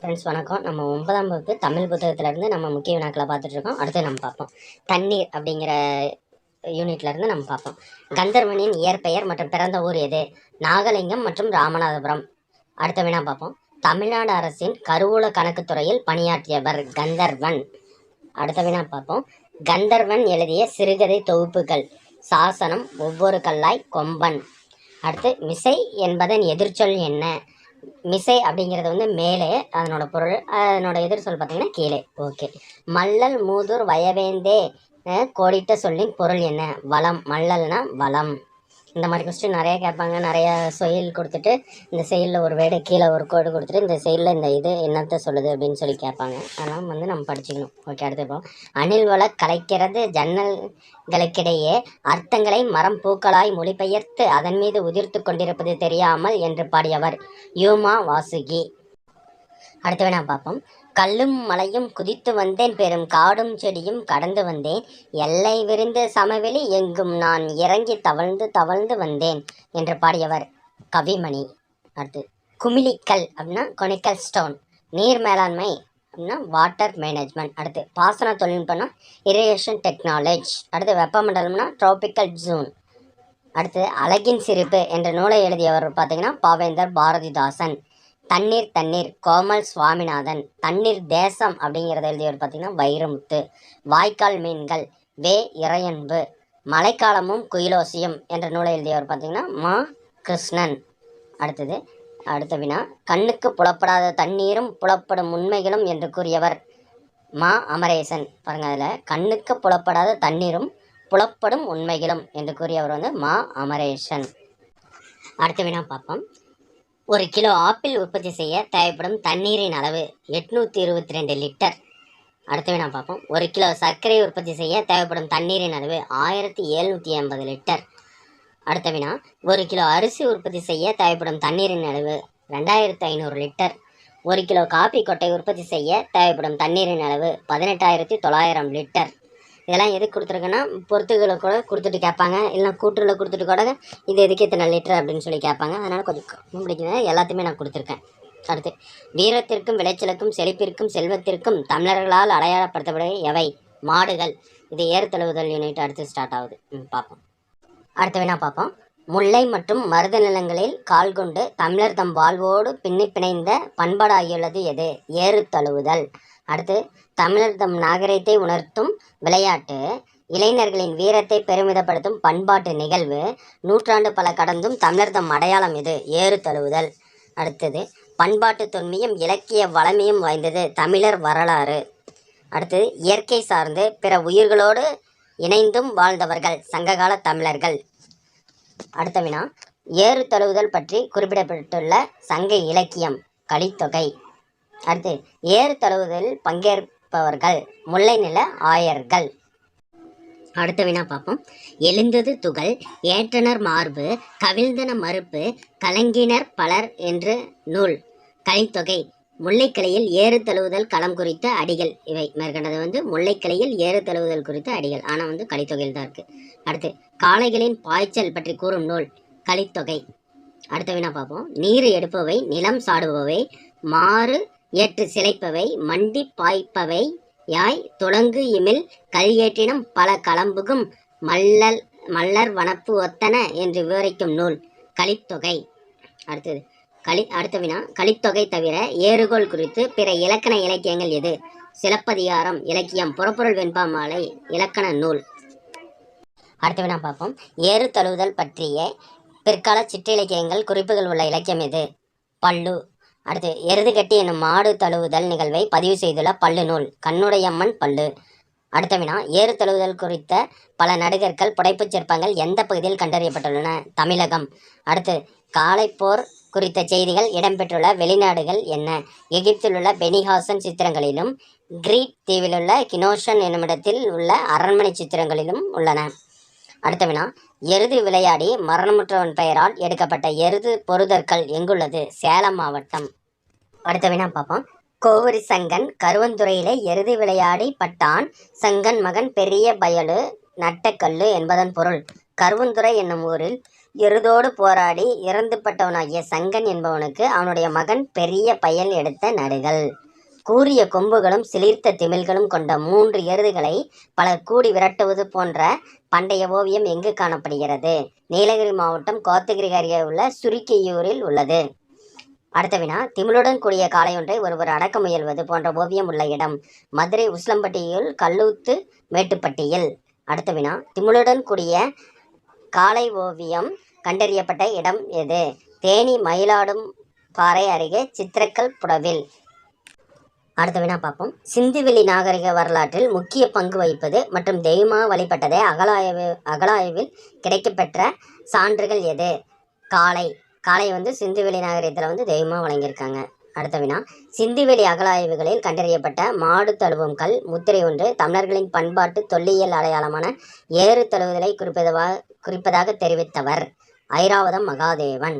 Friends வணக்கம். நம்ம ஒன்பதாம் வகுப்பு தமிழ் புத்தகத்திலேருந்து நம்ம முக்கிய வினாக்களை பார்த்துட்டு இருக்கோம் அடுத்து நம்ம பார்ப்போம். தண்ணீர் அப்படிங்கிற யூனிட்ல இருந்து நம்ம பார்ப்போம். கந்தர்வனின் இயற்பெயர் மற்றும் பிறந்த ஊர் எது? நாகலிங்கம் மற்றும் ராமநாதபுரம். அடுத்த வினா பார்ப்போம். தமிழ்நாடு அரசின் கருவூல கணக்குத்துறையில் பணியாற்றியவர் கந்தர்வன். அடுத்த வினா பார்ப்போம். கந்தர்வன் எழுதிய சிறுகதை தொகுப்புகள். சாசனம் ஒவ்வொரு கல்லாய் கொம்பன். அடுத்து மிசை என்பதன் எதிர்ச்சொல் என்ன? மிசை அப்படிங்கிறது வந்து மேலே அதனோட பொருள் அதனோட எதிர்சொல் பார்த்தீங்கன்னா கீழே. ஓகே மல்லல் மூதூர் வயவேந்தே கோடிட்ட சொல்லின் பொருள் என்ன? வளம். மல்லல்னா வளம். இந்த மாதிரி கொஸ்டின் நிறையா கேட்பாங்க. நிறையா செயல் கொடுத்துட்டு இந்த செயலில் ஒரு வேடை கீழே ஒரு கோடு கொடுத்துட்டு இந்த செயலில் இந்த இது என்னத்தை சொல்லுது அப்படின்னு சொல்லி கேட்பாங்க. அதெல்லாம் வந்து நம்ம படிச்சுக்கணும். ஓகே அடுத்து இப்போ அணில் வள கலைக்கிறது ஜன்னல்களுக்கிடையே அர்த்தங்களை மரம் பூக்களாய் மொழிபெயர்த்து அதன் மீது உதிர்த்து கொண்டிருப்பது தெரியாமல் என்று பாடியவர் யூமா வாசுகி. அடுத்த வேணா பார்ப்போம். கல்லும் மலையும் குதித்து வந்தேன் பெரும் காடும் செடியும் கடந்து வந்தேன். எல்லை விரிந்த சமவெளி எங்கும் நான் இறங்கி தவழ்ந்து தவழ்ந்து வந்தேன் என்று பாடியவர் கவிமணி. அடுத்து குமிழிக்கல் அப்படின்னா கொனிக்கல் ஸ்டோன் நீர் மேலாண்மை அப்படின்னா வாட்டர் மேனேஜ்மெண்ட் அடுத்து பாசன தொழில்நுட்பம்னா இரிகேஷன் டெக்னாலஜி அடுத்து வெப்பமண்டலம்னா ட்ராபிக்கல் ஜூன் அடுத்து அழகின் சிரிப்பு என்ற நூலை எழுதியவர் பார்த்தீங்கன்னா பாவேந்தர் பாரதிதாசன். தண்ணீர் தண்ணீர் கோமல் சுவாமிநாதன் தண்ணீர் தேசம் அப்படிங்கிறத எழுதியவர் பார்த்தீங்கன்னா வைரமுத்து. வாய்க்கால் மீன்கள் வே இறையன்பு மழைக்காலமும் குயிலோசியம் என்ற நூலை எழுதியவர் பார்த்தீங்கன்னா மா. கிருஷ்ணன். அடுத்தது அடுத்த வினா கண்ணுக்கு புலப்படாத தண்ணீரும் புலப்படும் உண்மைகளும் என்று கூறியவர் மா. அமரேசன். பாருங்கள் அதில் கண்ணுக்கு புலப்படாத தண்ணீரும் புலப்படும் உண்மைகளும் என்று கூறியவர் வந்து மா. அமரேசன். அடுத்த வினா பார்ப்போம். ஒரு கிலோ ஆப்பிள் உற்பத்தி செய்ய தேவைப்படும் தண்ணீரின் அளவு எட்நூற்றி இருபத்தி ரெண்டு லிட்டர். அடுத்தவே நான் பார்ப்போம். ஒரு கிலோ சர்க்கரை உற்பத்தி செய்ய தேவைப்படும் தண்ணீரின் அளவு ஆயிரத்தி எழுநூற்றி எண்பது லிட்டர். அடுத்த வினா ஒரு கிலோ அரிசி உற்பத்தி செய்ய தேவைப்படும் தண்ணீரின் அளவு ரெண்டாயிரத்து ஐநூறு லிட்டர். ஒரு கிலோ காப்பி கொட்டை உற்பத்தி செய்ய தேவைப்படும் தண்ணீரின் அளவு பதினெட்டாயிரத்தி தொள்ளாயிரம் லிட்டர். இதெல்லாம் எதுக்கு கொடுத்துருக்கேன்னா பொறுத்துகளை கூட கொடுத்துட்டு கேட்பாங்க. இல்லைனா கூற்றுல கொடுத்துட்டு கூட இது எதுக்கு இத்தனை லிட்டர் அப்படின்னு சொல்லி கேட்பாங்க. அதனால் கொஞ்சம் கம்மி பிடிக்குங்க எல்லாத்தையுமே நான் கொடுத்துருக்கேன். அடுத்து வீரத்திற்கும் விளைச்சலுக்கும் செழிப்பிற்கும் செல்வத்திற்கும் தமிழர்களால் அடையாளப்படுத்தப்பட எவை? மாடுகள். இது ஏறுதழுவுதல் யூனிட் அடுத்து ஸ்டார்ட் ஆகுது. பார்ப்போம். அடுத்த வேணா பார்ப்போம். முல்லை மற்றும் மருத நிலங்களில் கால் கொண்டு தமிழர் தம் வாழ்வோடு பின்னி பிணைந்த பண்பாடாகியுள்ளது எது? ஏறு தழுவுதல். அடுத்து தமிழர் தம் நாகரிகத்தை உணர்த்தும் விளையாட்டு. இளைஞர்களின் வீரத்தை பெருமிதப்படுத்தும் பண்பாட்டு நிகழ்வு. நூற்றாண்டு பல கடந்தும் தமிழர் தம் அடையாளம் இது ஏறு தழுவுதல். அடுத்தது பண்பாட்டு தொன்மையும் இலக்கிய வளமையும் வாய்ந்தது தமிழர் வரலாறு. அடுத்தது இயற்கை சார்ந்து பிற உயிர்களோடு இணைந்தும் வாழ்ந்தவர்கள் சங்ககால தமிழர்கள். அடுத்த வினா ஏறு தழுவுதல் பற்றி குறிப்பிடப்பட்டுள்ள சங்க இலக்கியம் கலித்தொகை அடுத்து ஏறு தழுவுதலில் பங்கேற்பவர்கள் முல்லை நில ஆயர்கள். அடுத்த வினா பார்ப்போம். எழுந்தது துகள் ஏற்றனர் மார்பு கவிழ்ந்தன மறுப்பு கலங்கினர் பலர் என்று நூல். கலித்தொகை முல்லைக்கிளையில் ஏறு தழுவுதல் களம் குறித்த அடிகள். இவை மேற்கண்டது வந்து முல்லைக்கிளையில் ஏறு தழுவுதல் குறித்த அடிகள். ஆனால் வந்து கலித்தொகையில் தான் இருக்குது அடுத்து காளைகளின் பாய்ச்சல் பற்றி கூறும் நூல் கலித்தொகை. அடுத்த வினா பார்ப்போம். நீர் எடுப்பவை நிலம் சாடுபவை மாறு ஏற்று சிலைப்பவை மண்டி பாய்ப்பவை யாய் தொடங்கு இமில் கல்ஏற்றினம் பல களம்புகும் மல்லல் மல்லர் வனப்பு ஒத்தன என்று விவரிக்கும் நூல் கலித்தொகை. அடுத்தது களி அடுத்த வினா கலித்தொகை தவிர ஏறுகோள் குறித்து பிற இலக்கண இலக்கியங்கள் எது? சிலப்பதிகாரம் இலக்கியம் புறப்பொருள் வெண்பா மாலை இலக்கண நூல். அடுத்த வினா பார்ப்போம். ஏறு தழுவுதல் பற்றிய பிற்கால சிற்றிலக்கியங்கள் குறிப்புகள் உள்ள இலக்கியம் எது? பல்லு. அடுத்து எருது கட்டி என்னும் மாடு தழுவுதல் நிகழ்வை பதிவு செய்துள்ள பல்லு நூல். கண்ணுடையம்மன் பல்லு. அடுத்த வினா ஏறு தழுவுதல் குறித்த பல நடிகர்கள் புடைப்புச் சிற்பங்கள் எந்த பகுதியில் கண்டறியப்பட்டுள்ளன? தமிழகம். அடுத்து காளைப்போர் குறித்த செய்திகள் இடம்பெற்றுள்ள வெளிநாடுகள் என்ன? எகிப்தில் உள்ள பெனிஹாசன் சித்திரங்களிலும் கிரீட் தீவிலுள்ள கினோஷன் என்னுமிடத்தில் உள்ள அரண்மனை சித்திரங்களிலும் உள்ளன. அடுத்த வினா எருது விளையாடி மரணமுற்றவன் பெயரால் எடுக்கப்பட்ட எருது பொருதற்கள் எங்குள்ளது? சேலம் மாவட்டம். அடுத்த வினா பார்ப்போம். கோவரி சங்கன் கருவந்துறையிலே எருது விளையாடி பட்டான் சங்கன் மகன் பெரிய பயலு நட்டக்கல்லு என்பதன் பொருள். கருவந்துறை என்னும் ஊரில் எருதோடு போராடி இறந்துபட்டவனாகிய சங்கன் என்பவனுக்கு அவனுடைய மகன் பெரிய பயல் எடுத்த நடுகள். கூரிய கொம்புகளும் சிலிர்த்த திமில்களும் கொண்ட மூன்று எருதுகளை பலர் கூடி விரட்டுவது போன்ற பண்டைய ஓவியம் எங்கு காணப்படுகிறது? நீலகிரி மாவட்டம் கோத்தகிரி அருகே உள்ள சுருக்கியூரில் உள்ளது. அடுத்த வினா திமிழுடன் கூடிய காளையொன்றை ஒருவர் அடக்க முயல்வது போன்ற ஓவியம் உள்ள இடம் மதுரை உஸ்லம்பட்டியில் கல்லூத்து மேட்டுப்பட்டியில். அடுத்த வினா திமிழுடன் கூடிய காளை ஓவியம் கண்டறியப்பட்ட இடம் எது? தேனி மயிலாடும் பாறை அருகே சித்திரக்கல் புடவில். அடுத்த வினா பார்ப்போம். சிந்துவெளி நாகரிக வரலாற்றில் முக்கிய பங்கு வகிப்பது மற்றும் தெய்வமாக வழிபட்டதை அகலாய்வு அகலாய்வில் கிடைக்கப்பெற்ற சான்றுகள் எது? காளை. காளை வந்து சிந்துவெளி நாகரிகத்தில் வந்து தெய்வமாக வழங்கியிருக்காங்க. அடுத்த வினா சிந்துவெளி அகலாய்வுகளில் கண்டறியப்பட்ட மாடு தழுவும் கல் முத்திரை ஒன்று தமிழர்களின் பண்பாட்டு தொல்லியல் அடையாளமான ஏறு தழுவுதலை குறிப்பதவா குறிப்பதாக தெரிவித்தவர். ஐராவதம் மகாதேவன்.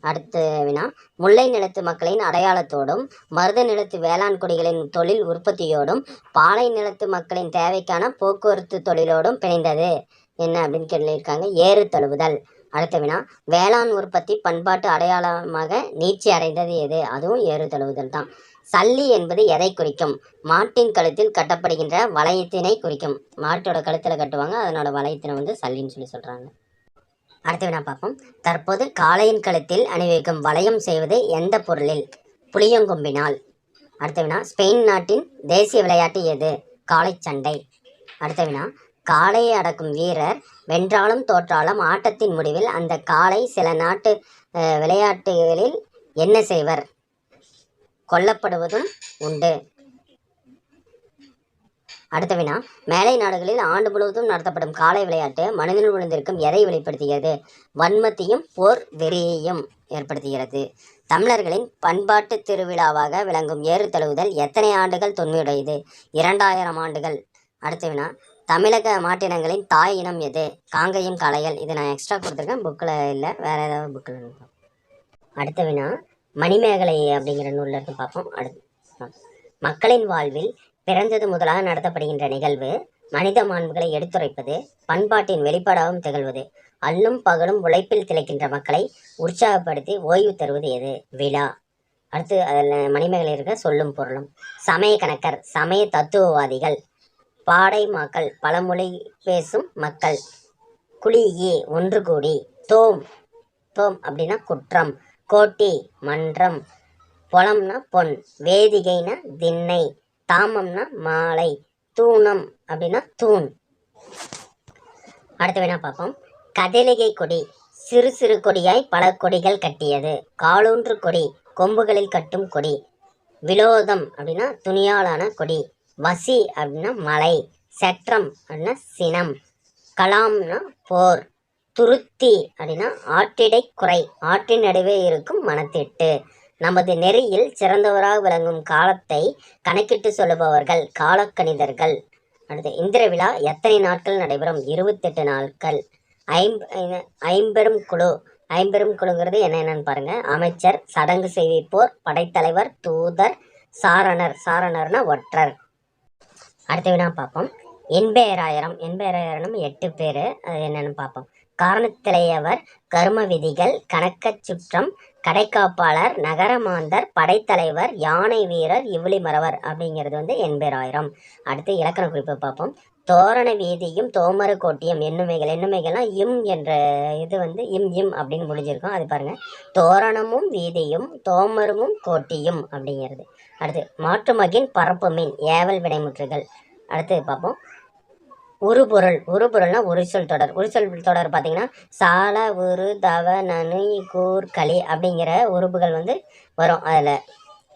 அடுத்த வினா முல்லை நிலத்து மக்களின் அடையாளத்தோடும் மருத நிலத்து வேளாண் குடிகளின் தொழில் உற்பத்தியோடும் பாலை நிலத்து மக்களின் தேவைக்கான போக்குவரத்து தொழிலோடும் பிணைந்தது. என்ன அப்படின்னு சொல்லியிருக்காங்க? ஏறு தழுவுதல். அடுத்த வினா வேளாண் உற்பத்தி பண்பாட்டு அடையாளமாக நீட்சி அடைந்தது எது? அதுவும் ஏறு தழுவுதல் தான். சல்லி என்பது எதை குறிக்கும்? மாட்டின் கழுத்தில் கட்டப்படுகின்ற வளையத்தினை குறிக்கும். மாட்டோட கழுத்தில் கட்டுவாங்க அதனோட வளையத்தினை வந்து சல்லின்னு சொல்லி சொல்கிறாங்க அடுத்த வினா பார்ப்போம். தற்போது காளையின் கழுத்தில் அணிவிக்கும் வளையம் செய்வது எந்த பொருளில்? புளியங்கொம்பினால் அடுத்த வினா ஸ்பெயின் நாட்டின் தேசிய விளையாட்டு எது? காளைச்சண்டை அடுத்த வினா காளையை அடக்கும் வீரர் வென்றாலும் தோற்றாலும் ஆட்டத்தின் முடிவில் அந்த காளை சில நாட்டு விளையாட்டுகளில் என்ன செய்வர்? கொல்லப்படுவதும் உண்டு. அடுத்த வினா மேலை நாடுகளில் ஆண்டு முழுவதும் நடத்தப்படும் காலை விளையாட்டு மனிதனில் விழுந்திருக்கும் எதை வெளிப்படுத்துகிறது? வன்மத்தையும் போர் வெறியையும் ஏற்படுத்துகிறது. தமிழர்களின் பண்பாட்டு திருவிழாவாக விளங்கும் ஏறு தழுவுதல் எத்தனை ஆண்டுகள் தொன்மையுடையது? இரண்டாயிரம் ஆண்டுகள். அடுத்த வினா தமிழக மாட்டினங்களின் தாய் இனம் எது? காங்கையும் கலைகள் இது நான் எக்ஸ்ட்ரா கொடுத்துருக்கேன். புக்கில் இல்லை வேறு ஏதாவது புக்கில் அடுத்த வினா மணிமேகலை அப்படிங்கிற நூலில் இருந்து பார்ப்போம். அடுத்து மக்களின் வாழ்வில் பிறந்தது முதலாக நடத்தப்படுகின்ற நிகழ்வு மனித மாண்புகளை எடுத்துரைப்பது பண்பாட்டின் வெளிப்பாடாகவும் திகழ்வது அல்லும் பகலும் உழைப்பில் திளைக்கின்ற மக்களை உற்சாகப்படுத்தி ஓய்வு தருவது எது? விழா. அடுத்து அதில் மணிமேகலை இருக்க சொல்லும் பொருளும். சமய கணக்கர் சமய தத்துவவாதிகள் பாடை மக்கள் பழமொழி பேசும் மக்கள் குளியே ஒன்று கூடி தோம் தோம் அப்படின்னா குற்றம் கோட்டி மன்றம் பொலம்னா பொன் வேதிகைனா திண்ணை தாமம்னா மாலை தூணம் அப்படின்னா தூண். அடுத்து வேணா பார்ப்போம். கதலிகை கொடி சிறு சிறு கொடியாய் பல கொடிகள் கட்டியது. காலூன்று கொடி கொம்புகளில் கட்டும் கொடி. விலோதம் அப்படின்னா துணியாலான கொடி. வசி அப்படின்னா மலை. செற்றம் அப்படின்னா சினம். கலாம்னா போர். துருத்தி அப்படின்னா ஆற்றிடை குறை. ஆற்றின் நடுவே இருக்கும் மனத்திட்டு. நமது நெறியில் சிறந்தவராக விளங்கும் காலத்தை கணக்கிட்டு சொல்லுபவர்கள் காலக்கணிதர்கள். அடுத்து இந்திர விழா எத்தனை நாட்கள் நடைபெறும்? இருபத்தெட்டு நாட்கள். ஐம் ஐம்பெரும் குழு. ஐம்பெரும் குழுங்கிறது என்னென்னு பாருங்க. அமைச்சர் சடங்கு செய்விப்போர் படைத்தலைவர் தூதர் சாரணர். சாரணர்னா ஒற்றர். அடுத்த வினா பார்ப்போம். எண்பேராயிரம். எண்பேராயிரம் எட்டு பேர். அது என்னன்னு பார்ப்போம். காரணத்திலேயவர் கர்ம விதிகள் கணக்கச் சுற்றம் கடைக்காப்பாளர் நகரமாந்தர் படைத்தலைவர் யானை வீரர் இவ்ளிமறவர் அப்படிங்கிறது வந்து எண்பேராயிரம் அடுத்து இலக்கண குறிப்பை பார்ப்போம். தோரண வீதியும் தோமரு கோட்டியம் எண்ணுமைகள் எண்ணுமைகள்லாம் இம் என்ற இது வந்து இம் இம் அப்படின்னு முடிஞ்சிருக்கும். அது பாருங்கள் தோரணமும் வீதியும் தோமருமும் கோட்டியும் அப்படிங்கிறது. அடுத்து மாற்றுமகின் பரப்பு மீன் ஏவல் விடைமுற்றுகள். அடுத்து பார்ப்போம். உருபொருள் பொருள் ஒரு சொல் தொடர். ஒரு சொல் தொடர் பார்த்தீங்கன்னா சால உரு தவ நனு கூர் களி அப்படிங்கிற உறுப்புகள் வந்து வரும் அதில்.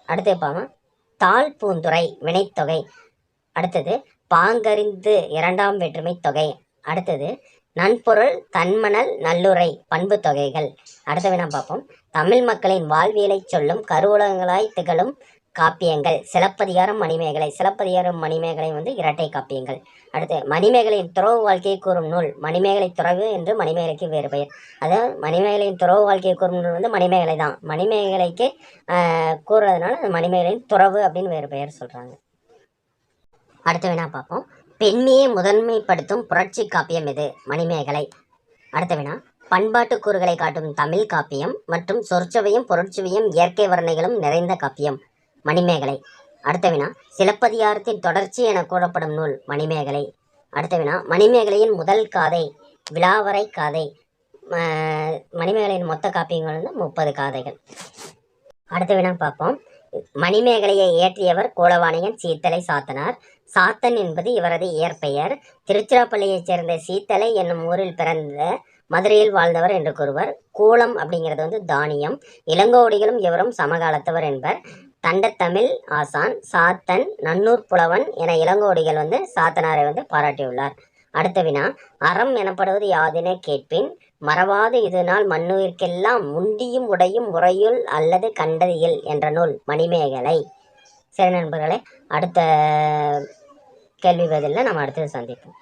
அடுத்து பார்ப்போம் தாழ் பூந்துறை வினைத்தொகை. அடுத்தது பாங்கறிந்து இரண்டாம் வேற்றுமை தொகை. அடுத்தது நன்பொருள் தன்மணல் நல்லுரை பண்பு தொகைகள். அடுத்த வினா பார்ப்போம்? தமிழ் மக்களின் வாழ்வியலைச் சொல்லும் கருவூலங்களாய் திகழும் காப்பியங்கள் சிலப்பதிகாரம் மணிமேகலை சிலப்பதிகாரம் மணிமேகலை வந்து இரட்டை காப்பியங்கள். அடுத்து மணிமேகலையின் துறவு வாழ்க்கையை கூறும் நூல் மணிமேகலை துறவு என்று மணிமேகலைக்கு வேறு பெயர். அதாவது மணிமேகலையின் துறவு வாழ்க்கையை கூறும் நூல் வந்து மணிமேகலை தான். மணிமேகலைக்கு கூறுறதுனால அது மணிமேகலையின் துறவு அப்படின்னு வேறு பெயர் சொல்கிறாங்க அடுத்து வினா பார்ப்போம். பெண்மையை முதன்மைப்படுத்தும் புரட்சி காப்பியம் எது? மணிமேகலை. அடுத்த வினா பண்பாட்டு கூறுகளை காட்டும் தமிழ் காப்பியம் மற்றும் சொற்சவையும் பொருட்சுவையும் இயற்கை வர்ணைகளும் நிறைந்த காப்பியம். மணிமேகலை. அடுத்த வினா சிலப்பதிகாரத்தின் தொடர்ச்சி என கூறப்படும் நூல் மணிமேகலை. அடுத்த வினா மணிமேகலையின் முதல் காதை விலாவரை காதை. மணிமேகலையின் மொத்த காப்பியங்கள் வந்து முப்பது காதைகள். அடுத்த வினா பார்ப்போம். மணிமேகலையை இயற்றியவர் கோலவாணியன் சீத்தலை சாத்தனார். சாத்தன் என்பது இவரது இயற்பெயர். திருச்சிராப்பள்ளியைச் சேர்ந்த சீத்தலை என்னும் ஊரில் பிறந்த மதுரையில் வாழ்ந்தவர் என்று கூறுவர். கூலம் அப்படிங்கிறது வந்து தானியம். இளங்கோடிகளும் இவரும் சமகாலத்தவர் என்பர். தண்டத்தமிழ் ஆசான் சாத்தன் நன்னூர் புலவன் என இளங்கோடிகள் வந்து சாத்தனாரை வந்து பாராட்டியுள்ளார். அடுத்த வினா அறம் எனப்படுவது யாதென கேட்பின். மறவாது இது நாள் மண்ணுயிர்க்கெல்லாம் முண்டியும் உடையும் முறையுள் அல்லது கண்டது என்ற நூல் மணிமேகலை. சரி நண்பர்களே அடுத்த கேள்வி பதிலில் நம்ம அடுத்தது சந்திப்போம்.